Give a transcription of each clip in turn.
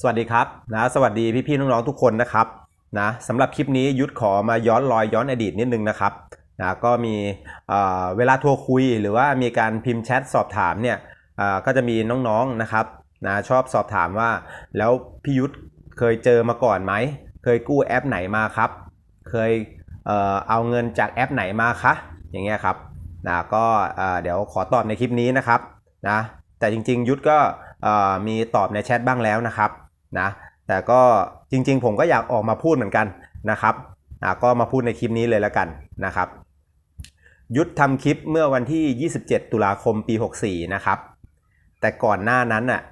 สวัสดีครับนะสวัสดีพี่ๆน้องๆทุกคนนะครับนะสำหรับคลิปนี้ยุทธขอมาย้อนรอยย้อนอดีตนิดนึงนะครับนะก็มีเอ่อเวลาโทรคุยหรือว่ามีการพิมพ์แชทสอบถามเนี่ยอ่อก็จะมีน้องๆนะครับนะชอบสอบถามว่า แล้วพี่ยุทธเคยเจอมาก่อนไหม เคยกู้แอปไหนมาครับ เคยเออเอาเงินจากแอปไหนมาคะอย่างเงี้ยครับนะก็เอ่อเดี๋ยวขอตอบในคลิปนี้นะครับนะแต่จริงๆ ยุทธก็อ่อมีตอบในแชทบ้างแล้วนะครับ นะแต่ก็จริงๆ ผมก็อยากออกมาพูดเหมือนกันนะครับก็มาพูดในคลิปนี้เลยแล้วกันนะครับ ยุทธทำคลิปเมื่อวันที่ 27 ตุลาคมปี 64 นะครับ แต่ก่อนหน้านั้นน่ะ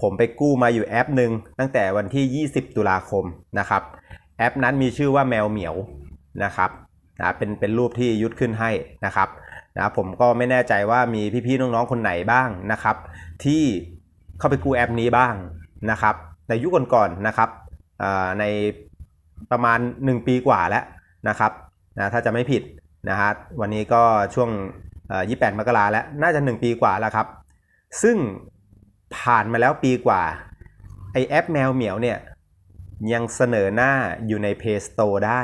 ผมไปกู้มาอยู่แอปหนึ่งตั้งแต่วันที่ 20 ตุลาคมนะครับ แอปนั้นมีชื่อว่าแมวเหมียวนะครับนะเป็นเป็นรูปที่ยุทธขึ้นให้นะครับนะผมก็ไม่แน่ใจว่ามีพี่ๆน้องๆคนไหนบ้างนะครับ ที่เข้าไปกู้แอปนี้บ้างนะครับ ในยุคก่อนๆนะครับในประมาณ 1 ปีกว่าแล้วนะครับนะถ้าจะไม่ผิดนะฮะวันนี้ก็ช่วงเอ่อ28 มกราแล้วน่าจะ 1 ปีกว่าแล้วครับ ซึ่งผ่านมาแล้วปีกว่าไอแอปแมวเหมียวเนี่ยยังเสนอหน้าอยู่ใน Play Store ได้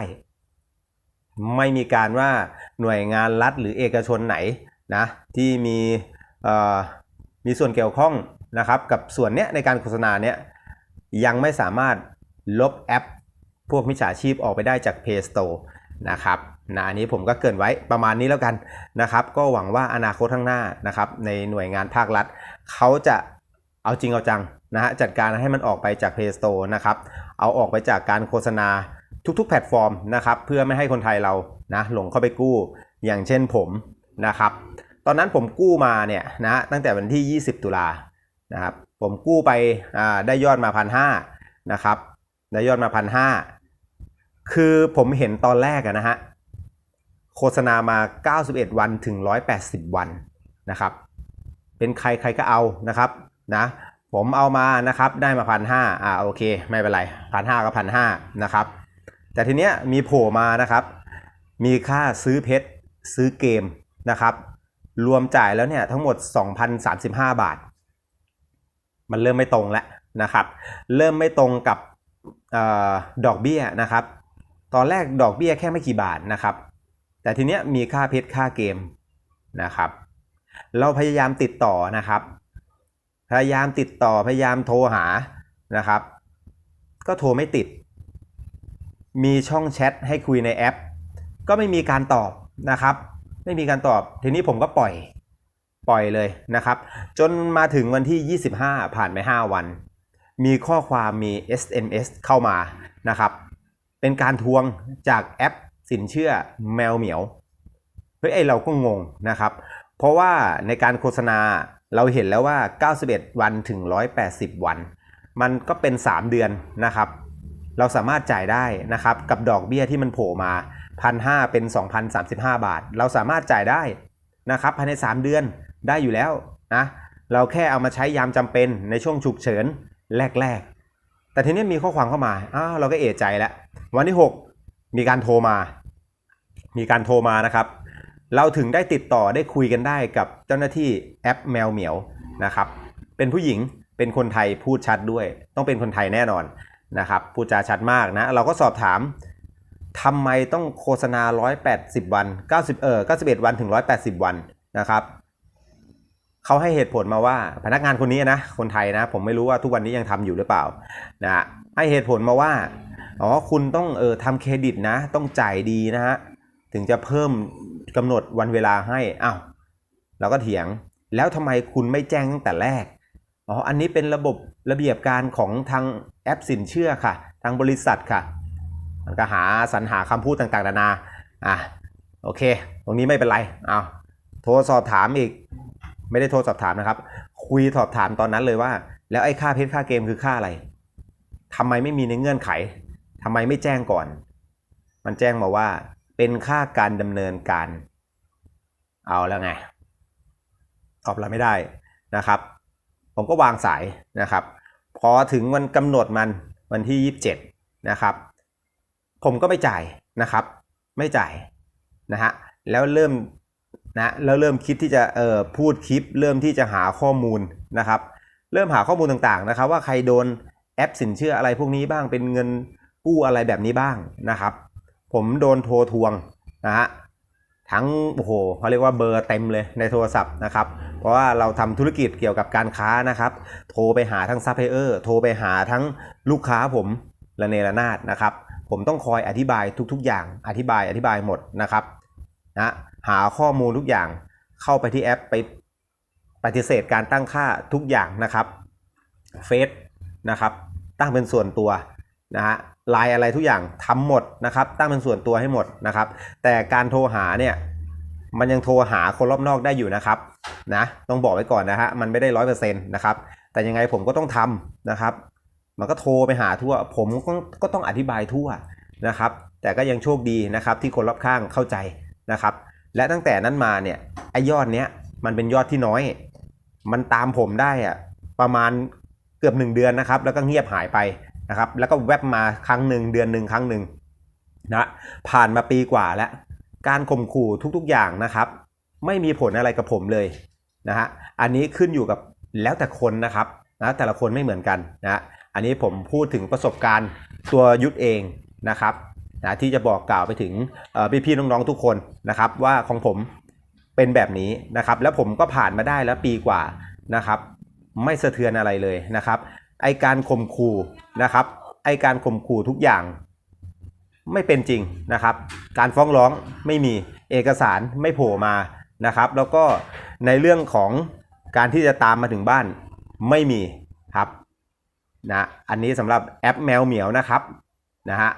ไม่มีการว่าหน่วยงานรัฐหรือเอกชนไหนนะที่มีมีส่วนเกี่ยวข้องนะครับกับส่วนเนี้ยในการโฆษณาเนี้ย ยังไม่สามารถลบแอป พวกมิจฉาชีพออกไปได้จาก Play Store นะครับนะอันนี้ผมก็เกินไว้ประมาณนี้แล้วกันนะครับก็หวังว่าอนาคตข้างหน้านะครับในหน่วยงานภาครัฐ เขาจะเอาจริงเอาจังนะฮะจัดการให้มันออกไปจาก Play Store นะครับเอาออกไปจากการโฆษณาทุกๆ แพลตฟอร์มนะครับเพื่อไม่ให้คนไทยเรานะหลงเข้าไปกู้อย่างเช่นผมนะครับตอนนั้นผมกู้มาเนี่ยนะฮะตั้งแต่วันที่ 20 ตุลานะครับ ผมกู้ไปได้ยอดมาพันห้านะครับได้ยอดมาพันห้าคือผมเห็นตอนแรกนะฮะโฆษณามา 91 วันถึง 180 วันนะครับ เป็นใครใครก็เอานะครับนะผมเอามานะครับได้มาพันห้าอ่าโอเค ไม่เป็นไรพันห้าก็พันห้านะครับ แต่ทีเนี้ยมีโผล่มานะครับ มีค่าซื้อเพชรซื้อเกมนะครับ รวมจ่ายแล้วเนี่ยทั้งหมด 2,035 บาท มันเริ่มไม่ตรงแล้วนะครับ เริ่มไม่ตรงกับออดอกเบี้ยนะครับ ตอนแรกดอกเบี้ยแค่ไม่กี่บาทนะครับ แต่ทีเนี้ยมีค่าเพชรค่าเกมนะครับ เราพยายามติดต่อนะครับ พยายามติดต่อพยายามโทรหานะครับ ก็โทรไม่ติด มีช่องแชทให้คุยในแอป ก็ไม่มีการตอบนะครับ ไม่มีการตอบทีนี้ผมก็ปล่อย ปล่อยเลยนะครับ จนมาถึงวันที่ 25 ผ่านไป 5 วัน มีข้อความมี SMS เข้ามานะครับ เป็นการทวงจากแอปสินเชื่อแมวเหมียวเฮ้ยไอเราก็งงนะครับ เพราะว่าในการโฆษณาเราเห็นแล้วว่า 91 วันถึง 180 วัน มันก็เป็น 3 เดือนนะครับ เราสามารถจ่ายได้นะครับกับดอกเบี้ยที่มันโผล่มา 1,500 เป็น 2,035 บาท เราสามารถจ่ายได้นะครับภายใน 3 เดือน ได้อยู่แล้วนะเราแค่เอามาใช้ยามจำเป็นในช่วงฉุกเฉินแรก ๆ แต่ทีนี้มีข้อความเข้ามาอ้าวเราก็เอะใจแล้ว วันที่ 6 มีการโทรมา มีการโทรมานะครับ เราถึงได้ติดต่อได้คุยกันได้กับเจ้าหน้าที่แอปแมวเหมียวนะครับ เป็นผู้หญิงเป็นคนไทยพูดชัดด้วย ต้องเป็นคนไทยแน่นอนนะครับพูดจาชัดมากนะเราก็สอบถามทำไมต้องโฆษณา 180 วัน 90 เออ91 วันถึง 180 วันนะครับ เขาให้เหตุผลมาว่าพนักงานคนนี้นะคนไทยนะ ผมไม่รู้ว่าทุกวันนี้ยังทำอยู่หรือเปล่านะฮะให้เหตุผลมาว่าอ๋อคุณต้องเออทำเครดิตนะ ต้องจ่ายดีนะฮะถึงจะเพิ่มกำหนดวันเวลาให้อ้าวเราก็เถียงแล้วทำไมคุณไม่แจ้งตั้งแต่แรกอ๋ออันนี้เป็นระบบระเบียบการของทางแอปสินเชื่อค่ะ ทางบริษัทค่ะมันก็หาสรรหาคำพูดต่างๆนานาอะโอเค ตรงนี้ไม่เป็นไรเอาโทรสอบถามอีก ไม่ได้โทรสอบถามนะครับ คุยสอบถามตอนนั้นเลยว่า แล้วไอ้ค่าเพชรค่าเกมคือค่าอะไรทำไมไม่มีในเงื่อนไขทำไมไม่แจ้งก่อน มันแจ้งมาว่า เป็นค่าการดำเนินการ เอาแล้วไง ตอบเราไม่ได้นะครับ ผมก็วางสายนะครับ พอถึงวันกำหนดมันวันที่ 27 นะครับ ผมก็ไม่จ่ายนะครับ ไม่จ่ายนะฮะแล้วเริ่ม นะแล้วเริ่มคิดที่จะเอ่อพูดคลิป เริ่มที่จะหาข้อมูลนะครับ เริ่มหาข้อมูลต่างๆนะครับ ว่าใครโดนแอปสินเชื่ออะไรพวกนี้บ้างเป็นเงินกู้อะไรแบบนี้บ้างนะครับ ผมโดนโทรทวงนะฮะทั้งโอ้โหเขาเรียกว่าเบอร์เต็มเลยในโทรศัพท์นะครับ เพราะว่าเราทำธุรกิจเกี่ยวกับการค้านะครับ โทรไปหาทั้งซัพพลายเออร์โทรไปหาทั้งลูกค้าผมระเนระนาดนะครับ ผมต้องคอยอธิบายทุกๆ อย่างอธิบายอธิบายหมดนะครับนะ หาข้อมูลทุกอย่างเข้าไปที่แอปไปปฏิเสธการตั้งค่าทุกอย่างนะครับเฟซนะครับตั้งเป็นส่วนตัวนะฮะไลน์อะไรทุกอย่างทำหมดนะครับตั้งเป็นส่วนตัวให้หมดนะครับ แต่การโทรหาเนี่ยมันยังโทรหาคนรอบนอกได้อยู่นะครับนะต้องบอกไว้ก่อนนะฮะมันไม่ได้ร้อยเปอร์เซ็นต์นะครับแต่ยังไงผมก็ต้องทำนะครับ มันก็โทรไปหาทั่ว ผมก็ก็ต้องอธิบายทั่วนะครับ แต่ก็ยังโชคดีนะครับที่คนรอบข้างเข้าใจนะครับ และตั้งแต่นั้นมาเนี่ยไอ้ยอดเนี้ยมันเป็นยอดที่น้อย มันตามผมได้อะประมาณเกือบหนึ่งเดือนนะครับ แล้วก็เงียบหายไปนะครับ แล้วก็แวบมาครั้งหนึ่งเดือนหนึ่งครั้งหนึ่งนะผ่านมาปีกว่าแล้ว การข่มขู่ทุกๆอย่างนะครับ ไม่มีผลอะไรกับผมเลยนะฮะอันนี้ขึ้นอยู่กับแล้วแต่คนนะครับนะแต่ละคนไม่เหมือนกันนะอันนี้ผมพูดถึงประสบการณ์ตัวยุทธเองนะครับ นะที่จะบอกกล่าวไปถึงเอ่พี่ๆน้องๆทุกคนนะครับ ว่าของผมเป็นแบบนี้นะครับ แล้วผมก็ผ่านมาได้แล้วปีกว่านะครับ ไม่สะเทือนอะไรเลยนะครับ ไอการข่มขู่นะครับ ไอการข่มขู่ทุกอย่างไม่เป็นจริงนะครับ การฟ้องร้องไม่มีเอกสารไม่โผล่มานะครับ แล้วก็ในเรื่องของการที่จะตามมาถึงบ้านไม่มีครับนะอันนี้สำหรับแอปแมวเหมียวนะครับนะฮะ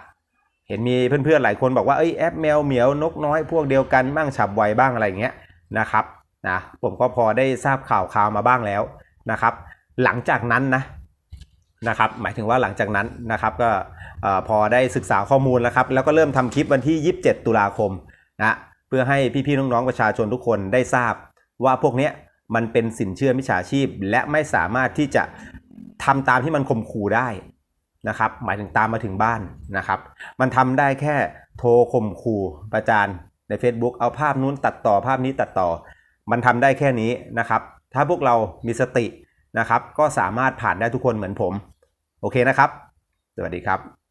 เห็นมีเพื่อนๆหลายคนบอกว่าเอ้ยแอปแมวเหมียวนกน้อยพวกเดียวกันบ้างฉับไวบ้างอะไรอย่างเงี้ยนะครับนะผมก็พอได้ทราบข่าวข่าวมาบ้างแล้วนะครับ หลังจากนั้นนะนะครับหมายถึงว่าหลังจากนั้นนะครับก็พอได้ศึกษาข้อมูลแล้วครับ แล้วก็เริ่มทำคลิปวันที่ 27 ตุลาคมนะเพื่อให้พี่ๆน้องๆประชาชนทุกคนได้ทราบ ว่าพวกเนี้ยมันเป็นสินเชื่อมิจฉาชีพ และไม่สามารถที่จะทำตามที่มันข่มขู่ได้ นะครับหมายถึงตามมาถึงบ้านนะครับ มันทำได้แค่โทรข่มขู่ประจานใน Facebook เอาภาพนู้นตัดต่อภาพนี้ตัดต่อ มันทำได้แค่นี้นะครับ ถ้าพวกเรามีสตินะครับ ก็สามารถผ่านได้ทุกคนเหมือนผม โอเคนะครับ สวัสดีครับ